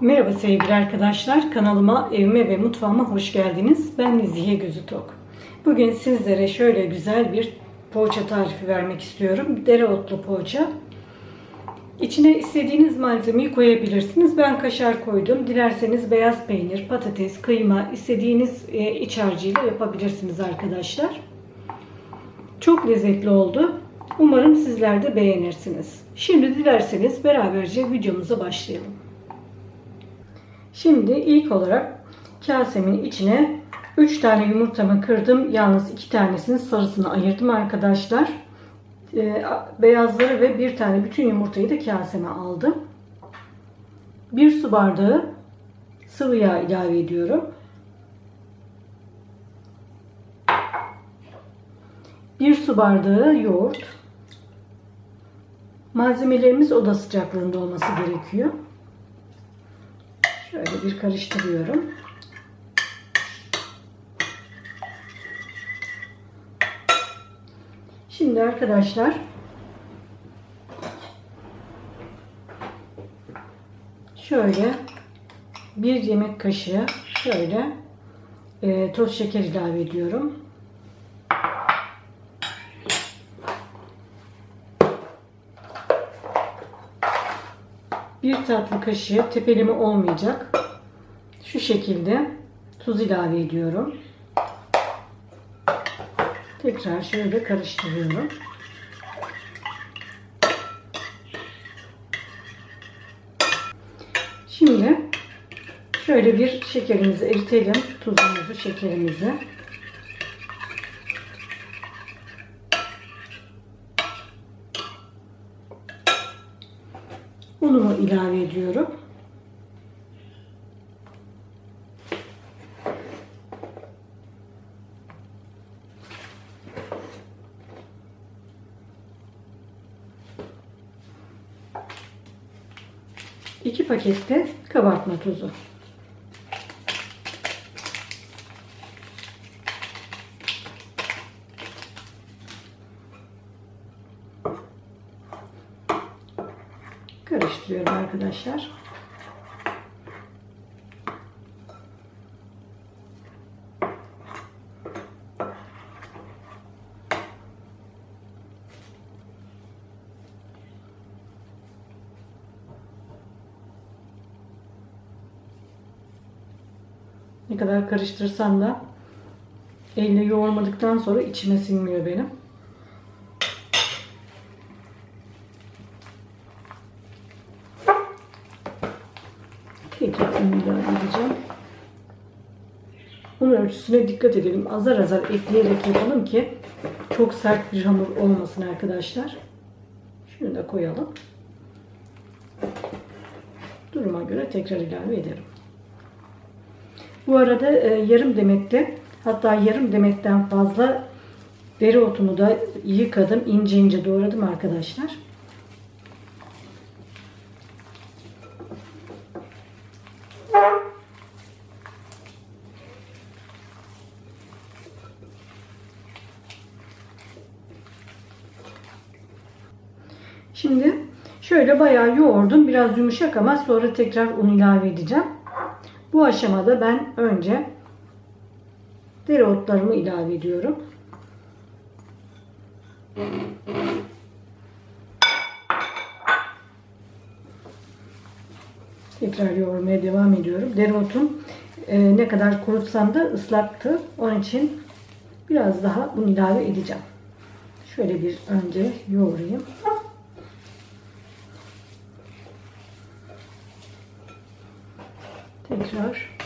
Merhaba sevgili arkadaşlar. Kanalıma, evime ve mutfağıma hoş geldiniz. Ben Nezihe Gözü Tok. Bugün sizlere şöyle güzel bir poğaça tarifi vermek istiyorum. Dereotlu poğaça. İçine istediğiniz malzemeyi koyabilirsiniz. Ben kaşar koydum. Dilerseniz beyaz peynir, patates, kıyma istediğiniz e, iç harcıyla yapabilirsiniz arkadaşlar. Çok lezzetli oldu. Umarım sizler de beğenirsiniz. Şimdi dilerseniz beraberce videomuza başlayalım. Şimdi ilk olarak kasemin içine 3 tane yumurtamı kırdım. Yalnız 2 tanesinin sarısını ayırdım arkadaşlar. Ee, beyazları ve bir tane bütün yumurtayı da kaseme aldım. 1 su bardağı sıvı yağ ilave ediyorum. 1 su bardağı yoğurt. Malzemelerimiz oda sıcaklığında olması gerekiyor. Şöyle bir karıştırıyorum. Şimdi arkadaşlar şöyle bir yemek kaşığı şöyle e, toz şeker ilave ediyorum. Bir tatlı kaşığı tepeleme olmayacak. Şu şekilde tuz ilave ediyorum. Tekrar şöyle karıştırıyorum. Şimdi şöyle bir şekerimizi eritelim. Tuzumuzu, şekerimizi. Unumu ilave ediyorum. İki pakette kabartma tozu. Karıştırıyorum arkadaşlar. Ne kadar karıştırsam da elle yoğurmadıktan sonra içime sinmiyor benim. İlave edeceğim. Un ölçüsüne dikkat edelim. Azar azar ekleyerek yapalım ki çok sert bir hamur olmasın arkadaşlar. Şunu da koyalım. Duruma göre tekrar ilave ederim. Bu arada e, yarım demekte hatta yarım demekten fazla dereotumu da yıkadım. ince ince doğradım arkadaşlar. Şimdi şöyle bayağı yoğurdum. Biraz yumuşak ama sonra tekrar un ilave edeceğim. Bu aşamada ben önce dereotlarımı ilave ediyorum. Tekrar yoğurmaya devam ediyorum. Dereotum e, ne kadar kurutsam da ıslaktı. Onun için biraz daha bunu ilave edeceğim. Şöyle bir önce yoğurayım. Tekrar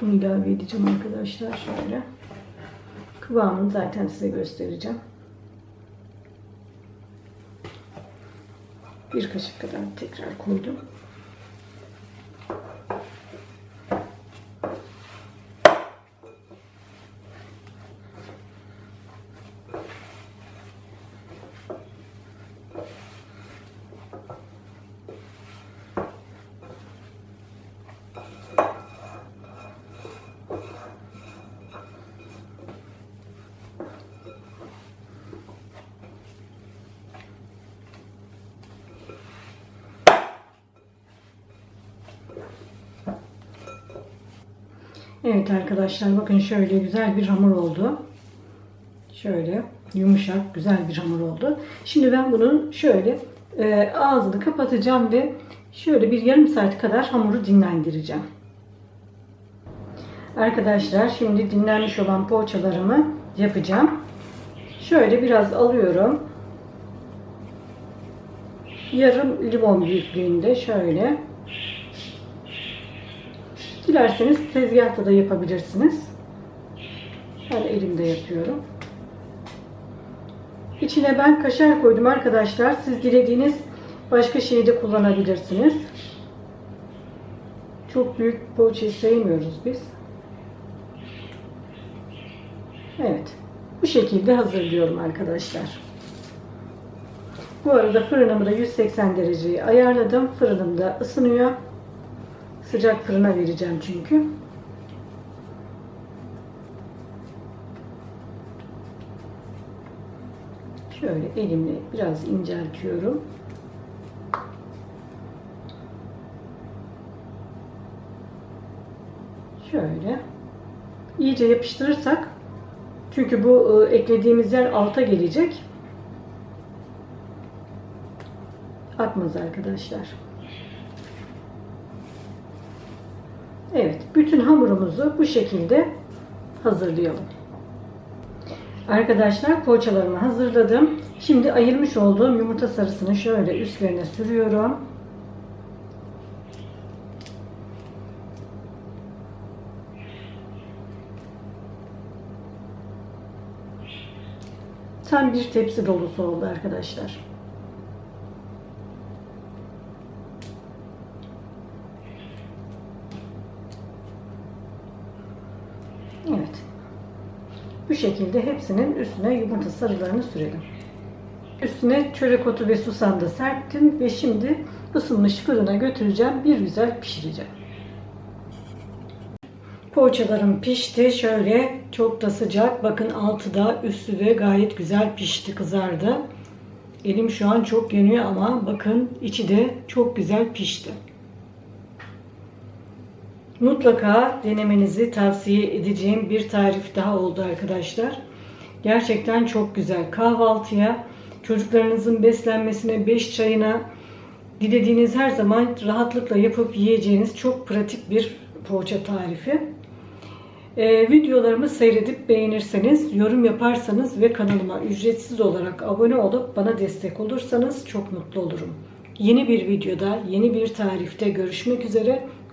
bunu ilave edeceğim arkadaşlar. Şöyle. Kıvamını zaten size göstereceğim. Bir kaşık kadar tekrar koydum. Evet arkadaşlar bakın şöyle güzel bir hamur oldu. Şöyle yumuşak güzel bir hamur oldu. Şimdi ben bunun şöyle e, ağzını kapatacağım ve şöyle bir yarım saat kadar hamuru dinlendireceğim. Arkadaşlar şimdi dinlenmiş olan poğaçalarımı yapacağım. Şöyle biraz alıyorum. Yarım limon büyüklüğünde şöyle. Dilerseniz tezgahta da yapabilirsiniz. Ben elimde yapıyorum. İçine ben kaşar koydum arkadaşlar. Siz dilediğiniz başka şeyi de kullanabilirsiniz. Çok büyük poğaçayı sevmiyoruz biz. Evet. Bu şekilde hazırlıyorum arkadaşlar. Bu arada fırınımı da 180 dereceye ayarladım. Fırınım da ısınıyor. Sıcak fırına vereceğim çünkü. Şöyle elimle biraz inceltiyorum. Şöyle. iyice yapıştırırsak çünkü bu e, eklediğimiz yer alta gelecek. Atmaz arkadaşlar. Evet, bütün hamurumuzu bu şekilde hazırlayalım. Arkadaşlar poğaçalarımı hazırladım. Şimdi ayırmış olduğum yumurta sarısını şöyle üstlerine sürüyorum. Tam bir tepsi dolusu oldu arkadaşlar. Evet. Bu şekilde hepsinin üstüne yumurta sarılarını sürelim. Üstüne çörek otu ve susam da serptim ve şimdi ısınmış fırına götüreceğim. Bir güzel pişireceğim. Poğaçalarım pişti. Şöyle çok da sıcak. Bakın altı da üstü de gayet güzel pişti, kızardı. Elim şu an çok yanıyor ama bakın içi de çok güzel pişti. Mutlaka denemenizi tavsiye edeceğim bir tarif daha oldu arkadaşlar. Gerçekten çok güzel. Kahvaltıya, çocuklarınızın beslenmesine, 5 çayına dilediğiniz her zaman rahatlıkla yapıp yiyeceğiniz çok pratik bir poğaça tarifi. Ee, videolarımı seyredip beğenirseniz, yorum yaparsanız ve kanalıma ücretsiz olarak abone olup bana destek olursanız çok mutlu olurum. Yeni bir videoda, yeni bir tarifte görüşmek üzere.